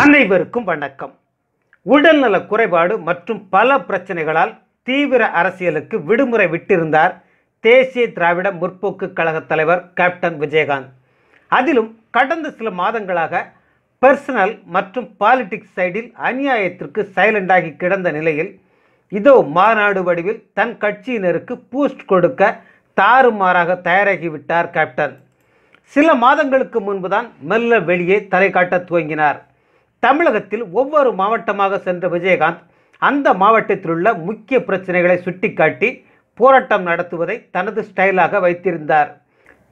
அனைவருக்கும் வணக்கம். உடல்நல குறைபாடு மற்றும் பல பிரச்சனைகளால் தீவிர அரசியலுக்கு விடுமுறை விட்டிருந்தார் தேசிய திராவிட முற்போக்கு கழக தலைவர் கேப்டன் விஜயகாந்த். அதிலும் கடந்த சில மாதங்களாக பர்சனல் மற்றும் பாலிடிக்ஸ் சைடில் அநியாயத்திற்கு சைலண்டாகி கிடந்த நிலையில் இதோ மாநாடு வடிவில் தன் கட்சியினருக்கு பூஸ்ட் கொடுக்க தாறுமாறாக தயாராகிவிட்டார் கேப்டன். சில மாதங்களுக்கு முன்புதான் மெல்ல வெளியே தலை காட்ட துவங்கினார். தமிழகத்தில் ஒவ்வொரு மாவட்டமாக சென்ற விஜயகாந்த் அந்த மாவட்டத்திலுள்ள முக்கிய பிரச்சனைகளை சுட்டிக்காட்டி போராட்டம் நடத்துவதை தனது ஸ்டைலாக வைத்திருந்தார்.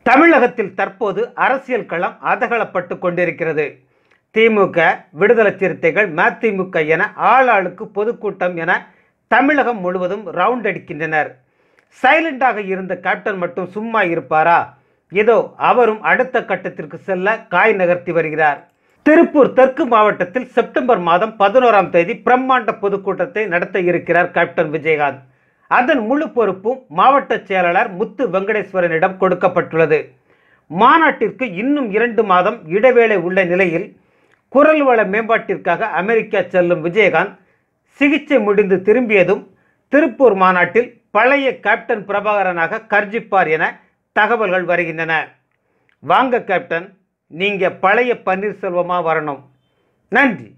தமிழகத்தில் தற்போது அரசியல் களம் அதகலப்பட்டு கொண்டிருக்கிறது. திமுக விடுதலை சிறுத்தைகள் மதிமுக என ஆளாளுக்கு பொதுக்கூட்டம் என தமிழகம் முழுவதும் ரவுண்ட் அடிக்கின்றனர். சைலண்டாக இருந்த கேப்டன் மட்டும் சும்மா இருப்பாரா? இதோ அவரும் அடுத்த கட்டத்திற்கு செல்ல காய் நகர்த்தி வருகிறார். திருப்பூர் தெற்கு மாவட்டத்தில் செப்டம்பர் மாதம் பதினோராம் தேதி பிரம்மாண்ட பொதுக்கூட்டத்தை நடத்த இருக்கிறார் கேப்டன் விஜயகாந்த். அதன் முழு பொறுப்பும் மாவட்ட செயலாளர் முத்து வெங்கடேஸ்வரனிடம் கொடுக்கப்பட்டுள்ளது. மாநாட்டிற்கு இன்னும் இரண்டு மாதம் இடைவேளை உள்ள நிலையில் குரல் வள மேம்பாட்டிற்காக அமெரிக்கா செல்லும் விஜயகாந்த் சிகிச்சை முடிந்து திரும்பியதும் திருப்பூர் மாநாட்டில் பழைய கேப்டன் பிரபாகரனாக கர்ஜிப்பார் என தகவல்கள் வருகின்றன. வாங்க கேப்டன் நீங்கள் பழைய பன்னீர்செல்வமாக வரணும். நன்றி.